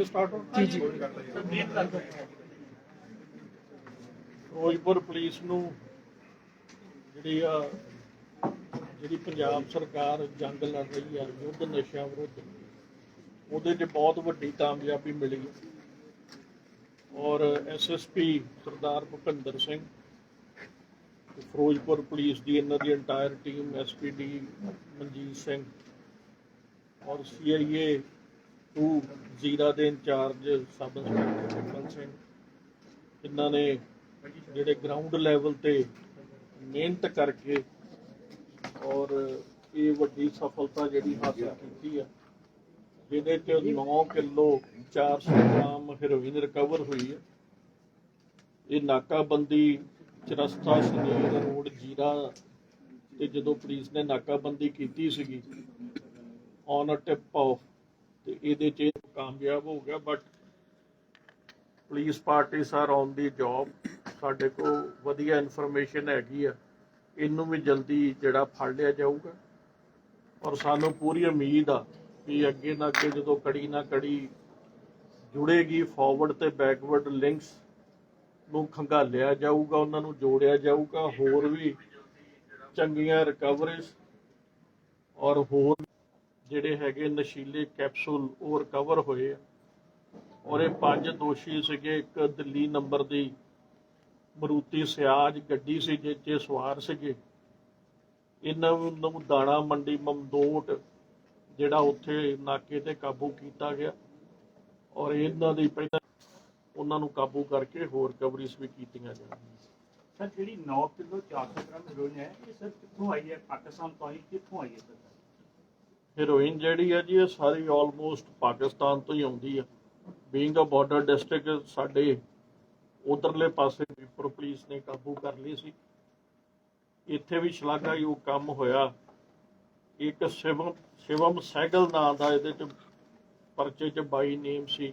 ਅੱਗੇ ਸਟਾਰਟ ਹੋ ਜੀ ਜੀ। ਫਿਰੋਜ਼ਪੁਰ ਪੁਲਿਸ ਨੂੰ ਜਿਹੜੀ ਆ ਜਿਹੜੀ ਪੰਜਾਬ ਸਰਕਾਰ ਜੰਗ ਲੜ ਰਹੀ ਆ ਯੁੱਧ ਨਸ਼ਿਆਂ ਵਿਰੁੱਧ ਉਹਦੇ 'ਚ ਬਹੁਤ ਵੱਡੀ ਕਾਮਯਾਬੀ ਮਿਲੀ। ਹੈ ਔਰ ਐਸਐਸਪੀ ਸਰਦਾਰ ਭੁਪਿੰਦਰ ਸਿੰਘ ਫਿਰੋਜ਼ਪੁਰ ਪੁਲਿਸ ਦੀ ਇਹਨਾਂ ਦੀ entire team SPD Manjit Singh ਔਰ ਸੀਆਈਏ 2 ਜ਼ੀਰਾ ਦੇ incharge sub inspector Vipan Singh. ਇਹਨਾਂ ਨੇ ਜਿਹੜੇ ਗਰਾਊਂਡ ਲੈਵਲ ਤੇ ਮਿਹਨਤ ਕਰਕੇ ਔਰ ਇਹ ਵੱਡੀ ਸਫਲਤਾ ਜਿਹੜੀ ਹਾਸਲ ਕੀਤੀ ਆ, ਜਿਹਦੇ ਚ 9 ਕਿਲੋ 400 ਗ੍ਰਾਮ ਹੈਰੋਇਨ ਰਿਕਵਰ ਹੋਈ ਹੈ ਇਹ ਨਾਕਾਬੰਦੀ ਚਰਸਤਾ ਸਨੀਰ ਰੋਡ ਜੀਰਾ ਤੇ ਜਦੋਂ ਪੁਲਿਸ ਨੇ ਨਾਕਾਬੰਦੀ ਕੀਤੀ ਸੀਗੀ ਔਨ ਅ ਟਿਪ ਆਫ ਤੇ ਇਹਦੇ ਚ ਕਾਮਯਾਬ ਹੋ ਗਿਆ but police parties are on the job ਸਾਡੇ ਕੋਲ ਵਧੀਆ ਇਨਫੋਰਮੇਸ਼ਨ ਹੈਗੀ ਆ। ਇਹਨੂੰ ਵੀ ਜਲਦੀ ਜਿਹੜਾ ਫੜ ਲਿਆ ਜਾਊਗਾ। ਔਰ ਸਾਨੂੰ ਪੂਰੀ ਉਮੀਦ ਆ ਕਿ ਅੱਗੇ ਨਾ ਅੱਗੇ ਜਦੋਂ ਕੜੀ ਨਾ ਕੜੀ ਜੁੜੇਗੀ ਫਾਰਵਰਡ ਤੇ ਬੈਕਵਰਡ ਲਿੰਕਸ ਨੂੰ ਖੰਗਾਲਿਆ ਜਾਊਗਾ, ਉਹਨਾਂ ਨੂੰ ਜੋੜਿਆ ਜਾਊਗਾ। ਹੋਰ ਵੀ ਚੰਗੀਆਂ ਰਿਕਵਰੀਜ਼ ਔਰ ਹੋਰ ਜਿਹੜੇ ਹੈਗੇ ਨਸ਼ੀਲੇ ਕੈਪਸੂਲ ਉਹ ਰਿਕਵਰ ਹੋਏ ਆ। ਔਰ ਇਹ ਪੰਜ ਦੋਸ਼ੀ ਸੀਗੇ, ਇੱਕ ਦਿੱਲੀ ਨੰਬਰ ਦੀ ਮਰੂਤੀ ਸਿਆਜ ਗੱਡੀ ਸੀ ਜਿਸ 'ਚ ਸਵਾਰ ਸੀਗੇ। ਇਹਨਾਂ ਨੂੰ ਦਾਣਾ ਮੰਡੀ ਮਮਦੋਟ, ਜਿਹੜਾ ਉੱਥੇ ਨਾਕੇ ਤੇ ਕਾਬੂ ਕੀਤਾ ਗਿਆ। ਔਰ ਇਹਨਾਂ ਦੀ ਪਹਿਲਾਂ ਉਹਨਾਂ ਨੂੰ ਕਾਬੂ ਕਰਕੇ ਹੋਰ ਕਵਰੀਜ਼ ਵੀ ਕੀਤੀਆਂ ਜਾਣਗੀਆਂ ਸਰ, ਜਿਹੜੀ 9 ਕਿਲੋ 400 ਗ੍ਰਾਮ ਹੈਰੋਇਨ ਹੈ ਇਹ ਸਰ ਕਿੱਥੋਂ ਆਈ ਹੈ? ਪਾਕਿਸਤਾਨ ਤੋਂ ਆਈ, ਕਿੱਥੋਂ ਆਈ ਹੈ ਸਰ? ਹੈਰੋਇਨ ਜਿਹੜੀ ਹੈ ਜੀ, ਇਹ ਸਾਰੀ ਆਲਮੋਸਟ ਪਾਕਿਸਤਾਨ ਤੋਂ ਹੀ ਆਉਂਦੀ ਆ। ਬੀਇੰਗ ਅ ਬਾਰਡਰ ਡਿਸਟ੍ਰਿਕਟ ਸਾਡੇ ਉਧਰਲੇ ਪਾਸੇ ਵਿਪਰ ਪੁਲਿਸ ਨੇ ਕਾਬੂ ਕਰ ਲਈ ਸੀ। ਇੱਥੇ ਵੀ ਸ਼ਲਾਘਾਯੋਗ ਕੰਮ ਹੋਇਆ। ਇੱਕ ਸ਼ਿਵਮ ਸ਼ਿਵਮ ਸੈਗਲ ਨਾਂ ਦਾ ਇਹਦੇ ਚ ਪਰਚੇ ਚ ਬਾਈ ਨੇਮ ਸੀ।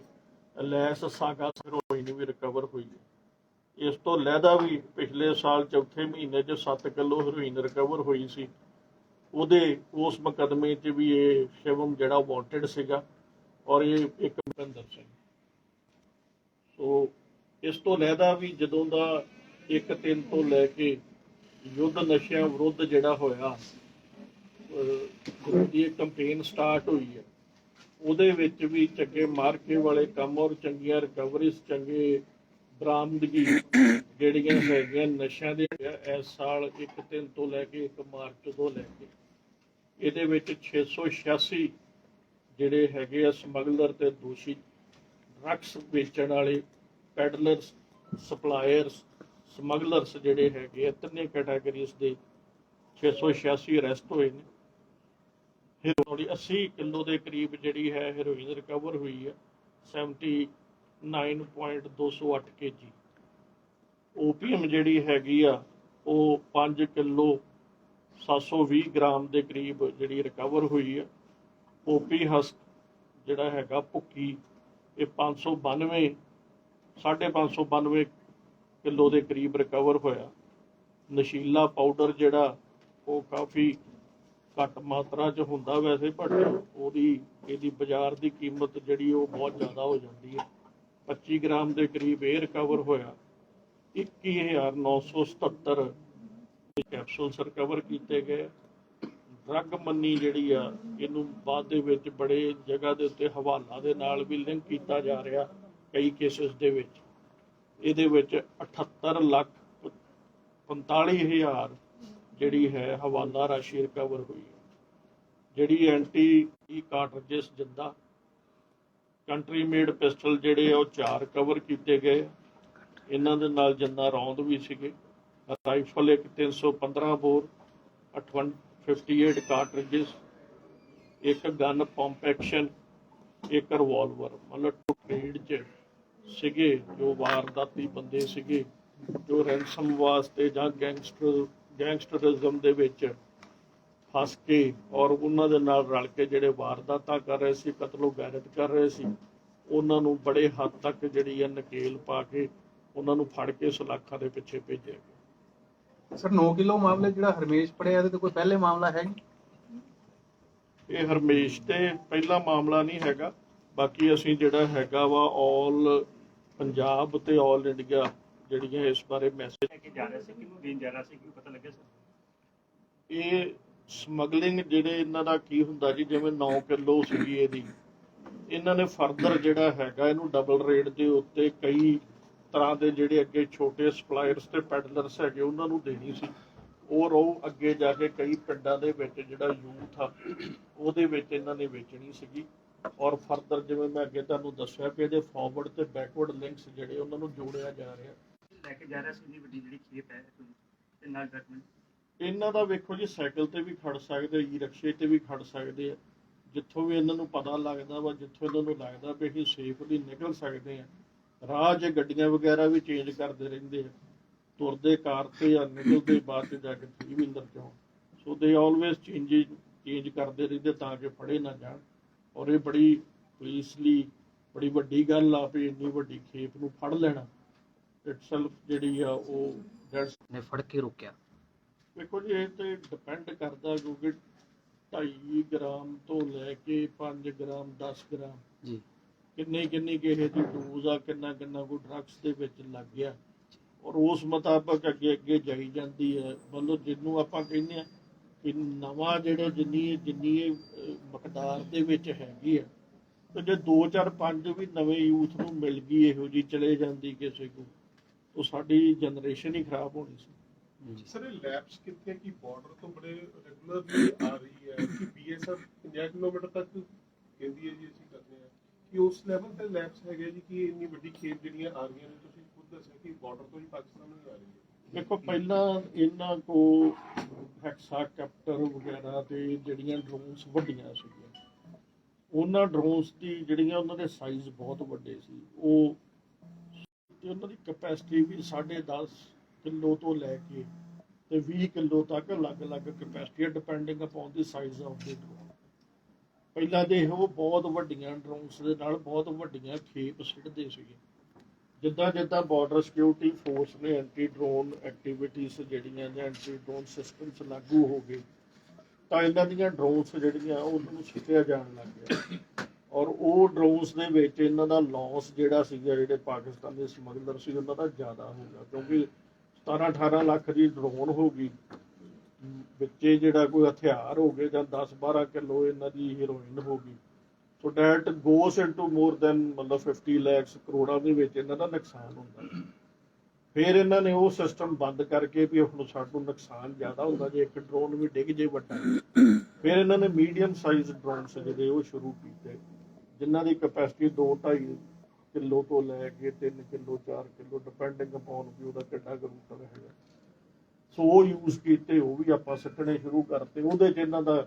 ਲੈਸ ਸਾਗਾ ਹੈਰੋਇਨ ਵੀ ਰਿਕਵਰ ਹੋਈ ਹੈ। ਇਸ ਤੋਂ ਲਹਿਦਾ ਵੀ ਪਿਛਲੇ ਸਾਲ ਚੌਥੇ ਮਹੀਨੇ 'ਚ 7 ਕਿਲੋ ਹੈਰੋਇਨ ਰਿਕਵਰ ਹੋਈ ਸੀ। ਉਹਦੇ ਉਸ ਮੁਕਦਮੇ 'ਚ ਵੀ ਇਹ ਸ਼ਿਵਮ ਜਿਹੜਾ ਵਾਂਟਡ ਸੀਗਾ ਔਰ ਇਹ ਇੱਕ ਭੁਪਿੰਦਰ ਸਿੰਘ। ਸੋ ਇਸ ਤੋਂ ਲਹਿਦਾ ਵੀ ਜਦੋਂ ਦਾ ਇੱਕ ਤਿੰਨ ਤੋਂ ਲੈ ਕੇ ਯੁੱਧ ਨਸ਼ਿਆਂ ਵਿਰੁੱਧ ਜਿਹੜਾ ਹੋਇਆ, ਅਹ ਇਹ ਕੈਂਪੇਨ ਸਟਾਰਟ ਹੋਈ ਹੈ, ਉਹਦੇ ਵਿੱਚ ਵੀ ਚੰਗੇ ਮਾਰਕੇ ਵਾਲੇ ਕੰਮ ਔਰ ਚੰਗੀਆਂ ਰਿਕਵਰੀਜ਼ ਚੰਗੇ ਬਰਾਮਦਗੀ ਜਿਹੜੀਆਂ ਹੈਗੀਆਂ ਨਸ਼ਿਆਂ ਦੇ ਇਸ ਸਾਲ ਇੱਕ ਤਿੰਨ ਤੋਂ ਲੈ ਕੇ ਇੱਕ ਮਾਰਚ ਤੋਂ ਲੈ ਕੇ। ਇਹਦੇ ਵਿੱਚ 686 ਜਿਹੜੇ ਹੈਗੇ ਆ ਸਮਗਲਰ ਤੇ ਦੋਸ਼ੀ, ਡਰੱਗਸ ਵੇਚਣ ਵਾਲੇ, ਪੈਡਲਰਸ, ਸਪਲਾਇਰਸ, ਸਮਗਲਰਸ ਜਿਹੜੇ ਹੈਗੇ ਆ, ਤਿੰਨੇ ਕੈਟਾਗਰੀਜ਼ ਦੇ 686 ਅਰੈਸਟ ਹੋਏ ਨੇ। ਹੈਰੋਇਨ 80 ਕਿਲੋ ਦੇ ਕਰੀਬ ਜਿਹੜੀ ਹੈ ਹੈਰੋਇਨ ਰਿਕਵਰ ਹੋਈ ਹੈ 79.208 ਕੇਜੀ। ਓਪੀਐਮ ਜਿਹੜੀ ਹੈਗੀ ਆ, ਉਹ 5 ਕਿਲੋ 720 ਗ੍ਰਾਮ ਦੇ ਕਰੀਬ ਜਿਹੜੀ ਰਿਕਵਰ ਹੋਈ ਆ। ਓਪੀ ਹਸਕ ਜਿਹੜਾ ਹੈਗਾ ਭੁੱਕੀ, ਇਹ 592 592 ਕਿਲੋ ਦੇ ਕਰੀਬ ਰਿਕਵਰ ਹੋਇਆ। ਨਸ਼ੀਲਾ ਪਾਊਡਰ ਜਿਹੜਾ, ਉਹ ਕਾਫੀ ਘੱਟ ਮਾਤਰਾ 'ਚ ਹੁੰਦਾ ਵੈਸੇ ਬਟ ਉਹਦੀ, ਇਹਦੀ ਬਾਜ਼ਾਰ ਦੀ ਕੀਮਤ ਜਿਹੜੀ, ਉਹ ਬਹੁਤ ਜ਼ਿਆਦਾ ਹੋ ਜਾਂਦੀ ਹੈ। 25 ਗ੍ਰਾਮ ਦੇ ਕਰੀਬ ਇਹ ਰਿਕਵਰ ਹੋਇਆ। 21977 ਦੇ ਕੈਪਸੂਲਸ ਰਿਕਵਰ ਕੀਤੇ ਗਏ। ਡਰੱਗ ਮੰਨੀ ਜਿਹੜੀ ਆ, ਇਹਨੂੰ ਬਾਅਦ ਦੇ ਵਿੱਚ ਬੜੇ ਜਗ੍ਹਾ ਦੇ ਉੱਤੇ ਹਵਾਲਾ ਦੇ ਨਾਲ ਵੀ ਲਿੰਕ ਕੀਤਾ ਜਾ ਰਿਹਾ ਕਈ ਕੇਸਿਸ ਦੇ ਵਿੱਚ। ਇਹਦੇ ਵਿੱਚ 78 ਲੱਖ 45000 ਜਿਹੜੀ ਹੈ ਹਵਾਲਾ ਰਾਸ਼ੀ ਰਿਕਵਰ ਹੋਈ ਜਿਹੜੀ ਐਂਟੀ ਈ ਕਾਰਟ੍ਰਿਜਸ ਜਿੰਦਾ ਕੰਟਰੀ ਮੇਡ ਪਿਸਟਲ ਜਿਹੜੇ ਆ, ਉਹ ਚਾਰ ਕਵਰ ਕੀਤੇ ਗਏ। ਇਹਨਾਂ ਦੇ ਨਾਲ ਜਿੰਦਾ ਰੌਂਦ ਵੀ ਸੀਗੇ। ਰਾਈਫਲ ਇੱਕ 315 ਬੋਰ 58 ਕਾਰਟ੍ਰਿਜਸ ਇੱਕ ਗਨ ਪੰਪ ਐਕਸ਼ਨ ਇੱਕ ਰਿਵਾਲਵਰ ਮਤਲਬ ਟ੍ਰੇਡ 'ਚ ਸੀਗੇ ਜੋ ਵਾਰਦਾਤੀ ਬੰਦੇ ਸੀਗੇ, ਜੋ ਰੈਂਸਮ ਵਾਸਤੇ ਜਾਂ ਗੈਂਗਸਟਰ ਗੈਂਗਸਟਰਿਜ਼ਮ ਦੇ ਵਿੱਚ ਫਸ ਕੇ ਔਰ ਉਹਨਾਂ ਦੇ ਨਾਲ ਰਲ ਕੇ ਜਿਹੜੇ ਵਾਰਦਾਤਾਂ ਕਰ ਰਹੇ ਸੀ, ਕਤਲੋ ਗੈਰਤ ਕਰ ਰਹੇ ਸੀ, ਉਹਨਾਂ ਨੂੰ ਬੜੇ ਹੱਦ ਤੱਕ ਜਿਹੜੀ ਹੈ ਨਕੇਲ ਪਾ ਕੇ ਉਹਨਾਂ ਨੂੰ ਫੜ ਕੇ ਸਲਾਖਾਂ ਦੇ ਪਿੱਛੇ ਭੇਜਿਆ ਗਿਆ। ਸਰ 9 ਕਿਲੋ ਮਾਮਲੇ ਜਿਹੜਾ ਹਰਮੇਸ਼ ਪੜਿਆ ਇਹਦੇ ਤੇ ਕੋਈ ਪਹਿਲੇ ਮਾਮਲਾ ਹੈ ਜੀ ਇਹ ਹਰਮੇਸ਼ ਤੇ ਪਹਿਲਾ ਮਾਮਲਾ ਨਹੀਂ ਹੈਗਾ। ਬਾਕੀ ਅਸੀਂ ਜਿਹੜਾ ਹੈਗਾ ਵਾ ਆਲ ਪੰਜਾਬ ਤੇ ਆਲ ਇੰਡੀਆ ਜਿਹੜੀਆਂ ਇਸ ਬਾਰੇ ਮੈਸੇਜ ਲੈ ਕੇ ਜਾ ਰਿਹਾ ਸੀ ਕਿਹਨੂੰ ਦੇਣ ਜਾ ਰਿਹਾ ਸੀ ਕਿਉਂ ਪਤਾ ਲੱਗਿਆ ਸਰ? ਇਹ ਸਮਗਲਿੰਗ ਜਿਹੜੇ ਇਹਨਾਂ ਦਾ ਕੀ ਹੁੰਦਾ ਜੀ ਜਿਵੇਂ 9 ਕਿਲੋ ਸੀਗੀ ਇਹਦੀ। ਇਹਨਾਂ ਨੇ ਫਰਦਰ ਜਿਹੜਾ ਹੈਗਾ ਇਹਨੂੰ ਡਬਲ ਰੇਟ ਦੇ ਉੱਤੇ ਕਈ ਤਰ੍ਹਾਂ ਦੇ ਜਿਹੜੇ ਅੱਗੇ ਛੋਟੇ ਸਪਲਾਇਰਸ ਤੇ ਪੈਡਲਰਸ ਹੈਗੇ ਉਹਨਾਂ ਨੂੰ ਦੇਣੀ ਸੀ। ਔਰ ਉਹ ਅੱਗੇ ਜਾ ਕੇ ਕਈ ਪਿੰਡਾਂ ਦੇ ਵਿੱਚ ਜਿਹੜਾ ਯੂਥ ਆ ਉਹਦੇ ਵਿੱਚ ਇਹਨਾਂ ਨੇ ਵੇਚਣੀ ਸੀਗੀ। ਔਰ ਫਰਦਰ ਜਿਵੇਂ ਮੈਂ ਅੱਗੇ ਤੁਹਾਨੂੰ ਦੱਸਿਆ ਕਿ ਇਹਦੇ ਫਾਰਵਰਡ ਤੇ ਬੈਕਵਰਡ ਲਿੰਕਸ ਜਿਹੜੇ ਉਹਨਾਂ ਨੂੰ ਜੋੜਿਆ ਜਾ ਰਿਹਾ। ਲੈ ਕੇ ਜਾ ਰਿਹਾ ਸੀ ਇੰਨੀ ਵੱਡੀ ਜਿਹੜੀ ਖੇਪ ਹੈ ਤੇ ਨਾਲ ਡਾਕੂਮੈਂਟ ਇਹਨਾਂ ਦਾ ਵੇਖੋ ਜੀ ਸਾਈਕਲ ਤੇ ਵੀ ਖੜ ਸਕਦੇ ਈ ਰਿਕਸ਼ੇ ਤੇ ਵੀ ਖੜ ਸਕਦੇ ਆ। ਜਿੱਥੋਂ ਵੀ ਇਹਨਾਂ ਨੂੰ ਪਤਾ ਲੱਗਦਾ ਵਾ ਜਿੱਥੋਂ ਇਹਨਾਂ ਨੂੰ ਲੱਗਦਾ ਵੀ ਅਸੀਂ ਸੇਫਲੀ ਨਿਕਲ ਸਕਦੇ ਆ। ਰਾਹ 'ਚ ਗੱਡੀਆਂ ਵਗੈਰਾ ਵੀ ਚੇਂਜ ਕਰਦੇ ਰਹਿੰਦੇ ਆ। ਤੁਰਦੇ ਕਾਰ ਤੇ ਜਾਂ ਨਿਕਲਦੇ ਬਾਅਦ 'ਚ ਜਾ ਕੇ ਥ੍ਰੀ ਵੀਲਰ ਚੋਂ। ਸੋ ਦੇ ਆਲਵੇਸ ਚੇਂਜ ਚੇਂਜ ਕਰਦੇ ਰਹਿੰਦੇ ਤਾਂ ਕਿ ਫੜੇ ਨਾ ਜਾਣ। ਔਰ ਇਹ ਬੜੀ ਪੁਲਿਸ ਲਈ ਬੜੀ ਵੱਡੀ ਗੱਲ ਆ ਵੀ ਇੰਨੀ ਵੱਡੀ ਖੇਪ ਨੂੰ ਫੜ ਲੈਣਾ। ਇਟਸੈਲਫ ਜਿਹੜੀ ਆ ਉਹ ਦੈਟਸ ਨੇ ਫੜ ਕੇ ਰੋਕਿਆ। ਵੇਖੋ ਜੀ ਇਹ ਤੇ ਡਿਪੈਂਡ ਕਰਦਾ ਕਿਉਂਕਿ 2.5 ਗ੍ਰਾਮ ਤੋਂ ਲੈ ਕੇ 5 ਗ੍ਰਾਮ 10 ਗ੍ਰਾਮ। ਜੀ। ਕਿੰਨੇ ਕਿੰਨੀ ਕਿਸੇ ਦੀ ਡੋਜ਼ ਆ ਕਿੰਨਾ ਕਿੰਨਾ ਕੋਈ ਡਰੱਗਸ ਦੇ ਵਿੱਚ ਲੱਗ ਗਿਆ। ਔਰ ਉਸ ਮੁਤਾਬਕ ਅੱਗੇ ਅੱਗੇ ਜਾਈ ਜਾਂਦੀ ਹੈ। ਮਤਲਬ ਜਿਹਨੂੰ ਆਪਾਂ ਕਹਿੰਦੇ ਆ ਕਿ ਨਵਾਂ ਜਿਹੜੇ ਜਿੰਨੀ ਜਿੰਨੀ ਮਕਦਾਰ ਦੇ ਵਿੱਚ ਹੈਗੀ ਆ ਤੇ ਜੇ 2 4 5 ਵੀ ਨਵੇਂ ਯੂਥ ਨੂੰ ਮਿਲ ਗਈ ਇਹੋ ਜੀ ਚਲੇ ਜਾਂਦੀ ਕਿਸੇ ਕੋ ਤਾਂ ਸਾਡੀ ਜਨਰੇਸ਼ਨ ਹੀ ਖਰਾਬ ਹੋਣੀ ਸੀ। ਸਰ ਇਹ ਲੈਬਸ ਕਿੱਥੇ ਕੀ ਬਾਰਡਰ ਤੋਂ ਬੜੇ ਰੈਗੂਲਰਲੀ ਆ ਰਹੀ ਹੈ? ਕਿ ਬੀਐਸਐਫ 50 ਕਿਲੋਮੀਟਰ ਤੱਕ ਕਹਿੰਦੀ ਹੈ ਜੀ ਅਸੀਂ? ਕਿ ਉਸ ਲੈਵਲ ਤੇ ਲੈਬਸ ਹੈਗੇ ਜੀ, ਕਿ ਇੰਨੀ ਵੱਡੀ ਖੇਪ ਜਿਹੜੀਆਂ ਆ ਰਹੀਆਂ ਨੇ, ਤੁਸੀਂ ਖੁਦ ਦੱਸਿਆ ਕਿ ਬਾਰਡਰ ਤੋਂ ਹੀ ਪਾਕਿਸਤਾਨ ਨੂੰ ਆ ਰਹੀ ਹੈ ਦੇਖੋ, ਪਹਿਲਾਂ ਇਹਨਾਂ ਕੋ ਹੈਕਸਾ ਕੈਪਟਰ ਵਗੈਰਾ ਤੇ ਜਿਹੜੀਆਂ ਡਰੋਨਸ ਵੱਡੀਆਂ ਸੀਗੀਆਂ। ਉਹਨਾਂ ਡਰੋਨਸ ਦੀ ਜਿਹੜੀਆਂ ਉਹਨਾਂ ਦੇ ਸਾਈਜ਼ ਬਹੁਤ ਵੱਡੇ ਸੀ। ਉਹ ਤੇ ਉਹਨਾਂ ਦੀ ਕਪੈਸਿਟੀ ਵੀ 10.5 ਕਿਲੋ ਤੋਂ ਲੈ ਕੇ ਤੇ 20 ਕਿਲੋ ਤੱਕ ਅਲੱਗ-ਅਲੱਗ capacity depending upon the size of the drone ਪਹਿਲਾਂ ਦੇ ਉਹ ਬਹੁਤ ਵੱਡੀਆਂ ਡਰੋਨਸ ਦੇ ਨਾਲ ਬਹੁਤ ਵੱਡੀਆਂ ਖੇਪ ਸਿੱਟਦੇ ਸੀਗੇ। ਜਿੱਦਾਂ ਜਿੱਦਾਂ ਬਾਰਡਰ ਸਿਕਿਉਰਿਟੀ ਫੋਰਸ ਨੇ ਐਂਟੀ ਡਰੋਨ ਐਕਟੀਵਿਟੀਜ਼ ਜਿਹੜੀਆਂ ਜਾਂ ਐਂਟੀ ਡਰੋਨ ਸਿਸਟਮਸ ਲਾਗੂ ਹੋ ਗਏ, ਤਾਂ ਇਹਨਾਂ ਦੀਆਂ ਡਰੋਨਸ ਜਿਹੜੀਆਂ ਉਹਨਾਂ ਨੂੰ ਸਿੱਟਿਆ ਜਾਣ ਲੱਗ ਗਿਆ। ਔਰ ਉਹ ਡਰੋਨਸ ਦੇ ਵਿੱਚ ਇਹਨਾਂ ਦਾ ਲਾਸ ਜਿਹੜਾ ਸੀਗਾ, ਜਿਹੜੇ ਪਾਕਿਸਤਾਨ ਦੇ ਸਮਗਲਰ ਸੀ, ਉਹਨਾਂ ਦਾ ਜ਼ਿਆਦਾ ਹੋ ਗਿਆ, ਕਿਉਂਕਿ 17 18 ਲੱਖ ਦੀ ਡਰੋਨ ਹੋ ਗਈ। ਵਿੱਚੇ ਜਿਹੜਾ ਕੋਈ ਹਥਿਆਰ ਹੋ ਗਏ ਜਾਂ 10 12 ਕਿਲੋ ਇਹਨਾਂ ਦੀ ਹੀਰੋਇਨ ਹੋ ਗਈ। So that goes into more than ਮਤਲਬ 50 ਲੱਖ ਕਰੋੜਾਂ ਦੇ ਵਿੱਚ ਇਹਨਾਂ ਦਾ ਨੁਕਸਾਨ ਹੁੰਦਾ। ਫਿਰ ਇਹਨਾਂ ਨੇ ਉਹ ਸਿਸਟਮ ਬੰਦ ਕਰਕੇ ਵੀ ਹੁਣ ਸਾਨੂੰ ਨੁਕਸਾਨ ਜ਼ਿਆਦਾ ਹੁੰਦਾ, ਜੇ ਇੱਕ ਡਰੋਨ ਵੀ ਡਿੱਗ ਜੇ ਵੱਡਾ। ਫਿਰ ਇਹਨਾਂ ਨੇ ਮੀਡੀਅਮ ਸਾਈਜ਼ ਡਰੋਨਸ ਜਿਹੜੇ ਉਹ ਸ਼ੁਰੂ ਕੀਤੇ, ਜਿਨ੍ਹਾਂ ਦੀ ਕਪੈਸਿਟੀ 2.5 ਕਿਲੋ ਤੋਂ ਲੈ ਕੇ 3 ਕਿਲੋ 4 ਕਿਲੋ ਡਿਪੈਂਡਿੰਗ ਅਪਨ ਵੀ ਉਹਦਾ ਕਿੱਡਾ ਗਰੂਟਰ ਹੈਗਾ। ਸੋ ਉਹ ਯੂਜ਼ ਕੀਤੇ, ਉਹ ਵੀ ਆਪਾਂ ਸਿੱਟਣੇ ਸ਼ੁਰੂ ਕਰਤੇ। ਉਹਦੇ 'ਚ ਇਹਨਾਂ ਦਾ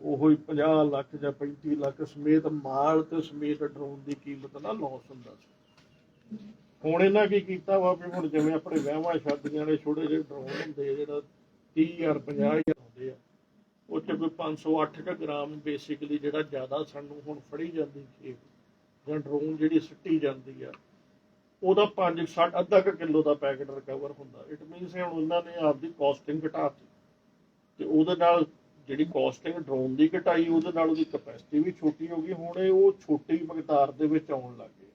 ਉਹੋ 50 ਲੱਖ ਜਾਂ 35 ਲੱਖ ਸਮੇਤ ਮਾਲ ਤੇ ਸਮੇਤ ਡਰੋਨ ਦੀ ਕੀਮਤ ਨਾਲ ਲਾਸ ਹੁੰਦਾ ਸੀ। ਹੁਣ ਇਹਨਾਂ ਕੀ ਕੀਤਾ ਵਾ ਵੀ ਹੁਣ ਜਿਵੇਂ ਆਪਣੇ ਵਿਆਹਾਂ ਸ਼ਾਦੀਆਂ ਨੇ ਛੋਟੇ ਜਿਹੇ ਡਰੋਨ ਹੁੰਦੇ ਆ, ਜਿਹੜਾ 30000 50000 ਹੁੰਦੇ ਆ, ਉਹ ਚ ਕੋਈ 508 ਕੁ ਗ੍ਰਾਮ ਬੇਸਿਕਲੀ ਜਿਹੜਾ ਜ਼ਿਆਦਾ ਸਾਨੂੰ ਹੁਣ ਫੜੀ ਜਾਂਦੀ ਖੇਪ ਜਾਂ ਡਰੋਨ ਜਿਹੜੀ ਸਿੱਟੀ ਜਾਂਦੀ ਆ ਉਹਦਾ 5 60 ਅੱਧਾ ਕੁ ਕਿਲੋ ਦਾ ਪੈਕੇਟ ਰਿਕਵਰ ਹੁੰਦਾ। ਇਟ ਮੀਨਸ ਹੁਣ ਉਹਨਾਂ ਨੇ ਆਪਦੀ ਕਾਸਟਿੰਗ ਘਟਾਤੀ। ਤੇ ਉਹਦੇ ਨਾਲ ਜਿਹੜੀ ਕਾਸਟਿੰਗ ਡਰੋਨ ਦੀ ਘਟਾਈ, ਉਹਦੇ ਨਾਲ ਉਹਦੀ ਕਪੈਸਿਟੀ ਵੀ ਛੋਟੀ ਹੋ ਗਈ। ਹੁਣ ਉਹ ਛੋਟੀ ਮਕਦਾਰ ਦੇ ਵਿੱਚ ਆਉਣ ਲੱਗ ਗਏ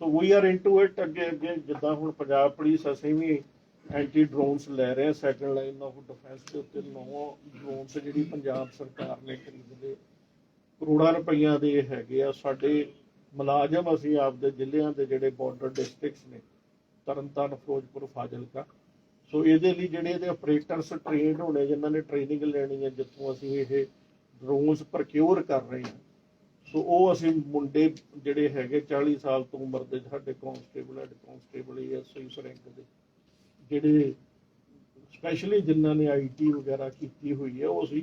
so we are into it ਅੱਗੇ ਅੱਗੇ। ਜਿੱਦਾਂ ਹੁਣ ਪੰਜਾਬ ਪੁਲਿਸ ਅਸੀਂ ਵੀ ਐਂਟੀ ਡਰੋਨਸ ਲੈ ਰਹੇ ਹਾਂ। ਸੈਕੰਡ ਲਾਈਨ ਆਫ ਡਿਫੈਂਸ ਦੇ ਉੱਤੇ ਨੌ ਡਰੋਨਸ ਜਿਹੜੀ ਪੰਜਾਬ ਸਰਕਾਰ ਨੇ ਖਰੀਦ ਲਏ। ਕਰੋੜਾਂ ਰੁਪਈਆ ਦੇ ਹੈਗੇ ਆ। ਸਾਡੇ ਮੁਲਾਜ਼ਮ ਅਸੀਂ ਆਪਦੇ ਜ਼ਿਲ੍ਹਿਆਂ ਦੇ ਜਿਹੜੇ ਬਾਰਡਰ ਡਿਸਟ੍ਰਿਕਟਸ ਨੇ, ਤਰਨਤਾਰਨ, ਫਿਰੋਜ਼ਪੁਰ, ਫਾਜ਼ਿਲਕਾ। ਸੋ ਇਹਦੇ ਲਈ ਜਿਹੜੇ ਇਹਦੇ ਆਪਰੇਟਰਸ ਟ੍ਰੇਨਡ ਹੋਣੇ, ਜਿਨ੍ਹਾਂ ਨੇ ਟ੍ਰੇਨਿੰਗ ਲੈਣੀ ਹੈ, ਜਿੱਥੋਂ ਅਸੀਂ ਇਹ ਡਰੋਨਸ ਪ੍ਰਕਿਉਰ ਕਰ ਰਹੇ ਹਾਂ। ਸੋ ਉਹ ਅਸੀਂ ਮੁੰਡੇ ਜਿਹੜੇ ਹੈਗੇ 40 ਸਾਲ ਤੋਂ ਉਮਰ ਦੇ ਸਾਡੇ constable head constable SI rank ਦੇ। ਜਿਹੜੇ ਸਪੈਸ਼ਲੀ ਜਿਨ੍ਹਾਂ ਨੇ ਆਈਟੀ ਵਗੈਰਾ ਕੀਤੀ ਹੋਈ ਹੈ, ਉਹ ਅਸੀਂ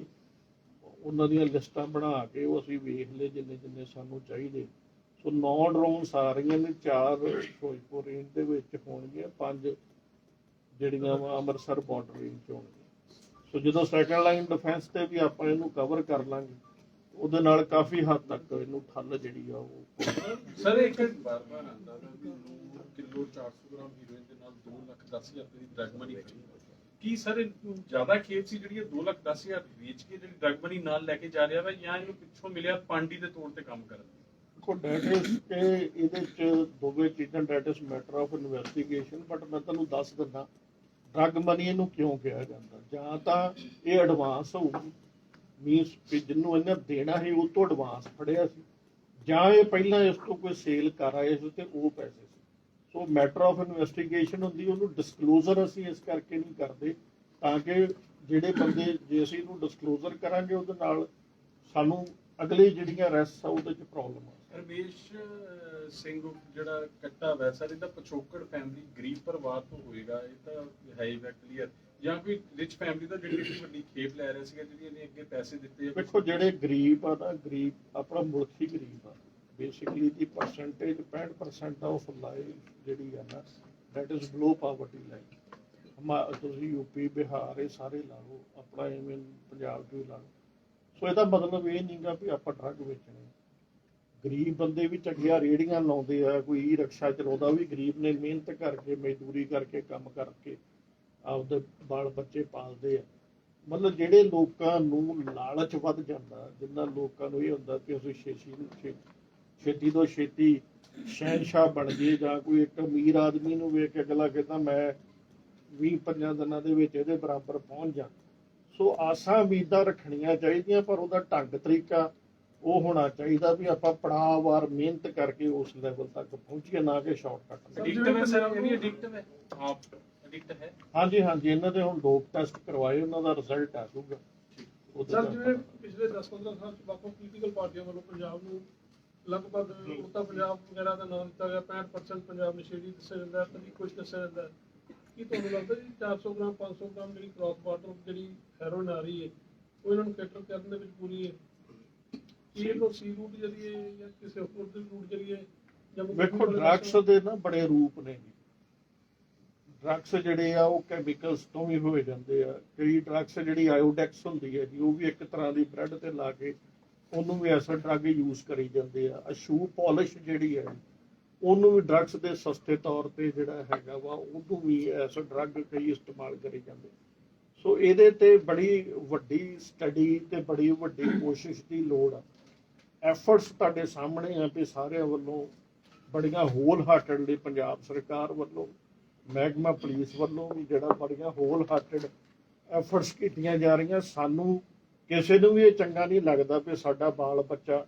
ਉਹਨਾਂ ਦੀਆਂ ਲਿਸਟਾਂ ਬਣਾ ਕੇ ਉਹ ਅਸੀਂ ਵੇਖ ਲਏ ਜਿੰਨੇ ਜਿੰਨੇ ਸਾਨੂੰ ਚਾਹੀਦੇ। ਸੋ ਨੌ ਡਰੋਨਸ ਆ ਨੇ, ਚਾਰ ਫਿਰੋਜ਼ਪੁਰ ਰੇਂਜ ਦੇ ਵਿੱਚ ਹੋਣਗੀਆਂ, ਪੰਜ ਜਿਹੜੀਆਂ ਵਾ ਅੰਮ੍ਰਿਤਸਰ ਬਾਰਡਰ ਰੇਂਜ 'ਚ ਹੋਣਗੀਆਂ। ਸੋ ਜਦੋਂ ਸੈਕੰਡ ਲਾਈਨ ਡਿਫੈਂਸ ਤੇ ਵੀ ਆਪਾਂ ਇਹਨੂੰ ਕਵਰ ਕਰ ਲਾਂਗੇ, ਉਹਦੇ ਨਾਲ ਕਾਫੀ ਹੱਦ ਤੱਕ ਇਹਨੂੰ ਠੱਲ ਜਿਹੜੀ ਆ ਉਹ ਸਰ, ਇੱਕ ਬਾਰ ਬਾਰ ਆਂਦਾ ਕਿ 9 ਕਿਲੋ 400 ਗ੍ਰਾਮ ਹੀਰੋਇਨ ਦੇ ਨਾਲ 2 ਲੱਖ 10 ਹਜ਼ਾਰ ਰੁਪਏ ਦੀ ਡਰਗ ਮਨੀ ਕੀ ਸਰ ਜ਼ਿਆਦਾ ਖੇਪ ਸੀ ਜਿਹੜੀ 2 ਲੱਖ 10 ਹਜ਼ਾਰ ਵੇਚ ਕੇ ਜਿਹੜੀ ਡਰਗ ਮਨੀ ਨਾਲ ਲੈ ਕੇ ਜਾ ਰਿਹਾ ਵਾ ਜਾਂ ਇਹਨੂੰ ਪਿੱਛੋਂ ਮਿਲਿਆ ਪਾਂਡੀ ਦੇ ਤੌਰ ਤੇ ਕੰਮ ਕਰਨ? ਕੋ ਡੈਟਸ ਤੇ ਇਹਦੇ ਚ ਦੋਵੇਂ ਚੀਜ਼ਾਂ that's matter of investigation but ਮੈਂ ਤੁਹਾਨੂੰ ਦੱਸ ਦਿੰਦਾ ਡਰਗ ਮਨੀ ਇਹਨੂੰ ਕਿਉਂ ਕਿਹਾ ਜਾਂਦਾ? ਜਾਂ ਤਾਂ ਇਹ ਐਡਵਾਂਸ ਹੋਊਗੀ ਮੀਨਸ ਕਿ ਜਿਹਨੂੰ ਇਹਨੇ ਦੇਣਾ ਸੀ, ਉਹ ਤੋਂ ਐਡਵਾਂਸ ਫੜਿਆ ਸੀ, ਜਾਂ ਇਹ ਪਹਿਲਾਂ ਇਸ ਤੋਂ ਕੋਈ ਸੇਲ ਕਰ ਆਏ ਸੀ ਤੇ ਉਹ ਪੈਸੇ ਸੀ। ਸੋ ਮੈਟਰ ਆਫ ਇਨਵੈਸਟੀਗੇਸ਼ਨ ਹੁੰਦੀ, ਉਹਨੂੰ ਡਿਸਕਲੋਜ਼ਰ ਅਸੀਂ ਇਸ ਕਰਕੇ ਨਹੀਂ ਕਰਦੇ, ਤਾਂ ਕਿ ਜਿਹੜੇ ਬੰਦੇ, ਜੇ ਅਸੀਂ ਇਹਨੂੰ ਡਿਸਕਲੋਜ਼ਰ ਕਰਾਂਗੇ ਉਹਦੇ ਨਾਲ, ਸਾਨੂੰ ਅਗਲੀ ਜਿਹੜੀਆਂ ਰੈਸਟ ਆ, ਉਹਦੇ ਚ ਪ੍ਰੋਬਲਮ ਆ। ਰਮੇਸ਼ ਸਿੰਘ ਜਿਹੜਾ ਕੱਟਾ ਵੈ, ਸਰ, ਇਹਦਾ ਪਿਛੋਕੜ ਫੈਮਿਲੀ ਗਰੀਬ ਪਰਿਵਾਰ ਤੋਂ ਹੋਏਗਾ, ਇਹ ਤਾਂ ਹੈ ਹੀ ਕਲੀਅਰ ਜਾਂ ਕੋਈ ਰਿਚ ਫੈਮਿਲੀ ਦਾ ਜਿਹੜੀ ਇੰਨੀ ਵੱਡੀ ਖੇਪ ਲੈ ਰਿਹਾ ਸੀਗਾ, ਜਿਹੜੀ ਇਹਨੇ ਅੱਗੇ ਪੈਸੇ ਦਿੱਤੇ ਆ ਜਿਹੜੇ ਗਰੀਬ ਆ ਨਾ, ਗਰੀਬ, ਆਪਣਾ ਮੁਲਕ ਹੀ ਗਰੀਬ ਆ। Basically the percentage 65% of life ਜਿਹੜੀ ਆ ਨਾ that is below poverty line ਹਮਾ, ਤੁਸੀਂ ਯੂਪੀ ਬਿਹਾਰ, ਇਹ ਸਾਰੇ ਲਾ ਲਓ, ਆਪਣਾ ਇਵਨ ਪੰਜਾਬ ਤੋਂ ਲਾ ਲਓ। ਸੋ ਇਹਦਾ ਮਤਲਬ ਇਹ ਨਹੀਂਗਾ ਵੀ ਆਪਾਂ ਡਰੱਗ ਵੇਚਣੇ ਗਰੀਬ ਬੰਦੇ ਵੀ ਚੰਗੀਆਂ ਰੇੜੀਆਂ ਲਾਉਂਦੇ ਆ, ਕੋਈ ਈ ਰਕਸ਼ਾ ਚਲਾਉਂਦਾ ਵੀ ਗਰੀਬ ਨੇ ਮਿਹਨਤ ਕਰਕੇ, ਮਜ਼ਦੂਰੀ ਕਰਕੇ, ਕੰਮ ਕਰਕੇ ਆਪਦੇ ਬਾਲ ਬੱਚੇ ਪਾਲਦੇ ਆ। ਮਤਲਬ ਜਿਹੜੇ ਲੋਕਾਂ ਨੂੰ ਲਾਲਚ ਵੱਧ ਜਾਂਦਾ, ਜਿੰਨਾ ਲੋਕਾਂ ਨੂੰ ਇਹ ਹੁੰਦਾ ਕਿ ਅਸੀਂ ਛੇਤੀ ਨੂੰ ਛੇਤੀ ਤੋਂ ਛੇਤੀ ਸ਼ਹਿਨशाह ਬਣ ਗਏ ਜਾਂ ਕੋਈ ਇੱਕ ਅਮੀਰ ਆਦਮੀ ਨੂੰ ਵੇਖ ਕੇ ਅਗਲਾ ਕਹਿੰਦਾ, ਮੈਂ 20 ਪੰਜਾਂ ਦਿਨਾਂ ਦੇ ਵਿੱਚ ਇਹਦੇ ਬਰਾਬਰ ਪਹੁੰਚ ਜਾ। ਸੋ ਆਸਾਂ ਉਮੀਦਾਂ ਰੱਖਣੀਆਂ ਚਾਹੀਦੀਆਂ, ਪਰ ਉਹਦਾ ਢੰਗ ਤਰੀਕਾ ਉਹ ਹੋਣਾ ਚਾਹੀਦਾ ਵੀ ਆਪਾਂ ਪੜਾਅਵਾਰ ਮਿਹਨਤ ਕਰਕੇ ਉਸ ਲੈਵਲ ਤੱਕ ਪਹੁੰਚੀਏ ਨਾ ਕਿ ਸ਼ਾਰਟਕਟ ਐਡਿਕਟਿਵ ਹੈ ਸਰ ਇਹ ਵੀ ਐਡਿਕਟਿਵ ਹੈ? ਆਪ ਐਡਿਕਟ ਹੈ? ਹਾਂਜੀ ਹਾਂਜੀ ਇਹਨਾਂ ਦੇ ਹੁਣ ਡੋਪ ਟੈਸਟ ਕਰਵਾਏ ਉਹਨਾਂ ਦਾ ਰਿਜ਼ਲਟ ਆ ਜਾਊਗਾ। ਸਰ ਤੋਂ ਜਿਵੇਂ ਪਿਛਲੇ 10-15 ਸਾਲ ਚ ਵੱਖ ਪੋਲੀਟੀਕਲ ਪਾਰਟੀਆਂ ਵੱਲੋਂ ਪੰਜਾਬ ਨੂੰ ਲਗਭਗ ਉੱਤਰ ਪੰਜਾਬ ਵਗੈਰਾ ਦਾ ਨਾਮ ਦਿੱਤਾ ਗਿਆ 65% ਪੰਜਾਬ ਨਸ਼ੇੜੀ ਦੱਸਿਆ ਜਾਂਦਾ ਹੈ ਕਦੀ ਕੁਝ ਦੱਸਿਆ ਜਾਂਦਾ। ਹੈ ਕੀ ਤੁਹਾਨੂੰ ਲੱਗਦਾ ਜੀ 400 ਗ੍ਰਾਮ 500 ਗ੍ਰਾਮ ਜਿਹੜੀ ਕ੍ਰਾਸ ਬਾਰਡਰ ਜਿਹੜੀ ਹੈਰੋਇਨ ਆ ਰਹੀ ਹੈ ਉਹ ਇਹਨਾਂ ਨੂੰ ਕੈਟਰ ਕਰਨ ਦੇ ਵਿੱਚ ਪੂਰੀ ਹੈ? ਕੀ ਇਹ ਕੋਈ ਸੀ ਰੂਟ ਜਰੀਏ ਜਾਂ ਕਿਸੇ ਹੋਰ ਦੇ ਰੂਟ ਜਰੀਏ ਜਾਂ ਕੋਈ ਵੇਖੋ ਡਰੱਗਸ ਦੇ ਨਾ ਬੜੇ ਰੂਪ ਨੇ ਡਰੱਗਸ ਜਿਹੜੇ ਆ ਉਹ ਕੈਮੀਕਲਸ ਤੋਂ ਵੀ ਹੋਏ ਜਾਂਦੇ ਆ। ਕਈ ਡਰੱਗਸ ਜਿਹੜੀ ਆਇਓਡੈਕਸ ਹੁੰਦੀ ਹੈ ਜੀ ਉਹ ਵੀ ਇੱਕ ਤਰ੍ਹਾਂ ਦੀ ਬ੍ਰੈਡ ਤੇ ਲਾ ਕੇ ਉਹਨੂੰ ਵੀ ਐਸਾ ਡਰੱਗ ਯੂਜ਼ ਕਰੀ ਜਾਂਦੇ ਆ। ਆ ਸ਼ੂ ਪਾਲਿਸ਼ ਜਿਹੜੀ ਹੈ ਉਹਨੂੰ ਵੀ ਡਰੱਗਸ ਦੇ ਸਸਤੇ ਤੌਰ ਤੇ ਜਿਹੜਾ ਹੈਗਾ ਵਾ ਉਹਨੂੰ ਵੀ ਐਸਾ ਡਰੱਗ ਕਈ ਇਸਤੇਮਾਲ ਕਰੀ ਜਾਂਦੇ। ਸੋ ਇਹਦੇ ਤੇ ਬੜੀ ਵੱਡੀ ਸਟੱਡੀ ਤੇ ਬੜੀ ਵੱਡੀ ਕੋਸ਼ਿਸ਼ ਦੀ ਲੋੜ ਆ। ਐਫਰਟਸ ਤੁਹਾਡੇ ਸਾਹਮਣੇ ਆ ਵੀ ਸਾਰਿਆਂ ਵੱਲੋਂ ਬੜੀਆਂ ਹੋਲ ਹਾਰਟਡਲੀ ਪੰਜਾਬ ਸਰਕਾਰ ਵੱਲੋਂ, ਮਹਿਕਮਾ ਪੁਲਿਸ ਵੱਲੋਂ ਵੀ ਜਿਹੜਾ ਬੜੀਆਂ ਹੋਲ ਹਾਰਟਡ ਐਫਰਟਸ ਕੀਤੀਆਂ ਜਾ ਰਹੀਆਂ। ਸਾਨੂੰ ਕਿਸੇ ਨੂੰ ਵੀ ਇਹ ਚੰਗਾ ਨਹੀਂ ਲੱਗਦਾ ਵੀ ਸਾਡਾ ਬਾਲ ਬੱਚਾ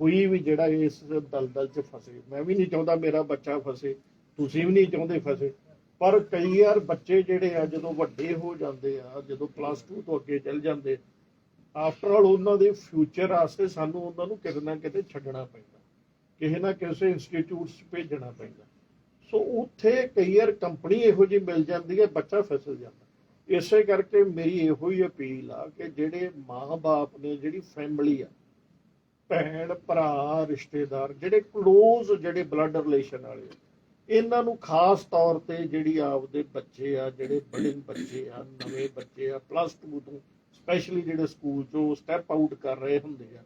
ਕੋਈ ਵੀ ਜਿਹੜਾ ਇਸ ਦਲਦਲ 'ਚ ਫਸੇ। ਮੈਂ ਵੀ ਨਹੀਂ ਚਾਹੁੰਦਾ ਮੇਰਾ ਬੱਚਾ ਫਸੇ, ਤੁਸੀਂ ਵੀ ਨਹੀਂ ਚਾਹੁੰਦੇ ਫਸੇ। ਪਰ ਕਈ ਯਾਰ ਬੱਚੇ ਜਿਹੜੇ ਆ, ਜਦੋਂ ਵੱਡੇ ਹੋ ਜਾਂਦੇ ਆ, ਜਦੋਂ ਪਲੱਸ 2 ਤੋਂ ਅੱਗੇ ਚੱਲ ਜਾਂਦੇ ਆਫਟਰ ਆਲ ਉਹਨਾਂ ਦੇ ਫਿਊਚਰ ਵਾਸਤੇ ਸਾਨੂੰ ਉਹਨਾਂ ਨੂੰ ਕਿਤੇ ਨਾ ਕਿਤੇ ਛੱਡਣਾ ਪੈਂਦਾ। ਕਿਸੇ ਨਾ ਕਿਸੇ ਇੰਸਟੀਚਿਊਟਸ ਭੇਜਣਾ ਪੈਂਦਾ। ਸੋ ਉੱਥੇ ਕਈ ਵਾਰ ਕੰਪਨੀ ਇਹੋ ਜਿਹੀ ਮਿਲ ਜਾਂਦੀ ਹੈ, ਬੱਚਾ ਫਿਸਲ ਜਾਂਦਾ। ਇਸੇ ਕਰਕੇ ਮੇਰੀ ਇਹੋ ਹੀ ਅਪੀਲ ਆ ਕਿ ਜਿਹੜੇ ਮਾਂ-ਬਾਪ ਨੇ, ਜਿਹੜੀ ਫੈਮਿਲੀ ਆ, ਭੈਣ, ਭਰਾ, ਰਿਸ਼ਤੇਦਾਰ, ਜਿਹੜੇ ਕਲੋਜ਼ ਜਿਹੜੇ ਬਲੱਡ ਰਿਲੇਸ਼ਨ ਵਾਲੇ ਇਹਨਾਂ ਨੂੰ ਖਾਸ ਤੌਰ ਤੇ ਜਿਹੜੀ ਆਪਦੇ ਬੱਚੇ ਆ, ਜਿਹੜੇ ਬੜੇ ਬੱਚੇ ਆ, ਨਵੇਂ ਬੱਚੇ ਆ ਪਲੱਸ 2 ਤੋਂ ਸਪੈਸ਼ਲੀ ਜਿਹੜੇ ਸਕੂਲ ਚੋਂ ਸਟੈਪ ਆਊਟ ਕਰ ਰਹੇ ਹੁੰਦੇ ਆ।